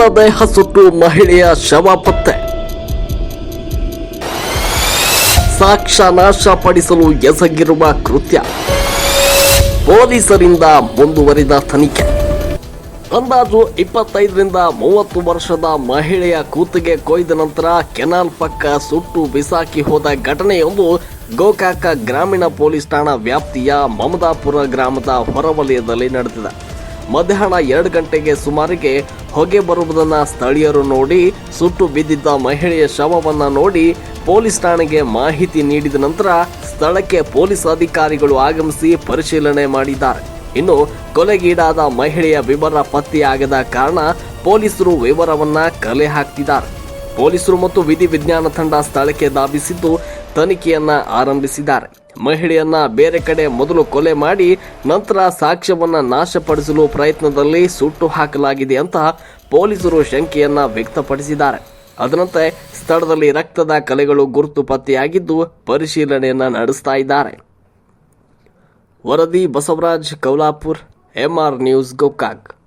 ಮೃತದೇಹ ಸುಟ್ಟು ಮಹಿಳೆಯ ಶವ ಪತ್ತೆ. ಸಾಕ್ಷ್ಯ ನಾಶಪಡಿಸಲು ಎಸಗಿರುವ ಕೃತ್ಯ. ಪೊಲೀಸರಿಂದ ಮುಂದುವರಿದ ತನಿಖೆ. ಅಂದಾಜು ಇಪ್ಪತ್ತೈದರಿಂದ ಮೂವತ್ತು ವರ್ಷದ ಮಹಿಳೆಯ ಕೂತಿಗೆ ಕೊಯ್ದ ನಂತರ ಕೆನಾಲ್ ಪಕ್ಕ ಸುಟ್ಟು ಬಿಸಾಕಿ ಹೋದ ಘಟನೆಯೊಂದು ಗೋಕಾಕ ಗ್ರಾಮೀಣ ಪೊಲೀಸ್ ಠಾಣಾ ವ್ಯಾಪ್ತಿಯ ಮಮದಾಪುರ ಗ್ರಾಮದ ಹೊರವಲಯದಲ್ಲಿ ನಡೆದಿದೆ. ಮಧ್ಯಾಹ್ನ ಎರಡು ಗಂಟೆಗೆ ಸುಮಾರಿಗೆ ಹೊಗೆ ಬರುವುದನ್ನು ಸ್ಥಳೀಯರು ನೋಡಿ ಸುಟ್ಟು ಬಿದ್ದಿದ್ದ ಮಹಿಳೆಯ ಶವವನ್ನು ನೋಡಿ ಪೊಲೀಸ್ ಠಾಣೆಗೆ ಮಾಹಿತಿ ನೀಡಿದ ನಂತರ ಸ್ಥಳಕ್ಕೆ ಪೊಲೀಸ್ ಅಧಿಕಾರಿಗಳು ಆಗಮಿಸಿ ಪರಿಶೀಲನೆ ಮಾಡಿದ್ದಾರೆ. ಇನ್ನು ಕೊಲೆಗೀಡಾದ ಮಹಿಳೆಯ ವಿವರ ಪತ್ತೆಯಾಗದ ಕಾರಣ ಪೊಲೀಸರು ವಿವರವನ್ನ ಕಲೆ ಹಾಕ್ತಿದ್ದಾರೆ. ಪೊಲೀಸರು ಮತ್ತು ವಿಧಿ ವಿಜ್ಞಾನ ತಂಡ ಸ್ಥಳಕ್ಕೆ ಧಾವಿಸಿದ್ದು ತನಿಖೆಯನ್ನ ಆರಂಭಿಸಿದ್ದಾರೆ. ಮಹಿಳೆಯನ್ನ ಬೇರೆ ಕಡೆ ಮೊದಲು ಕೊಲೆ ಮಾಡಿ ನಂತರ ಸಾಕ್ಷ್ಯವನ್ನ ನಾಶಪಡಿಸಲು ಪ್ರಯತ್ನದಲ್ಲಿ ಸುಟ್ಟು ಹಾಕಲಾಗಿದೆ ಅಂತ ಪೊಲೀಸರು ಶಂಕೆಯನ್ನ ವ್ಯಕ್ತಪಡಿಸಿದ್ದಾರೆ. ಅದರಂತೆ ಸ್ಥಳದಲ್ಲಿ ರಕ್ತದ ಕಲೆಗಳು ಗುರುತು ಪತ್ತೆಯಾಗಿದ್ದು ಪರಿಶೀಲನೆಯನ್ನ ನಡೆಸ್ತಾ ಇದ್ದಾರೆ. ವರದಿ ಬಸವರಾಜ್ ಕೌಲಾಪುರ್ ಎಂಆರ್ ನ್ಯೂಸ್ ಗೋಕಾಕ್.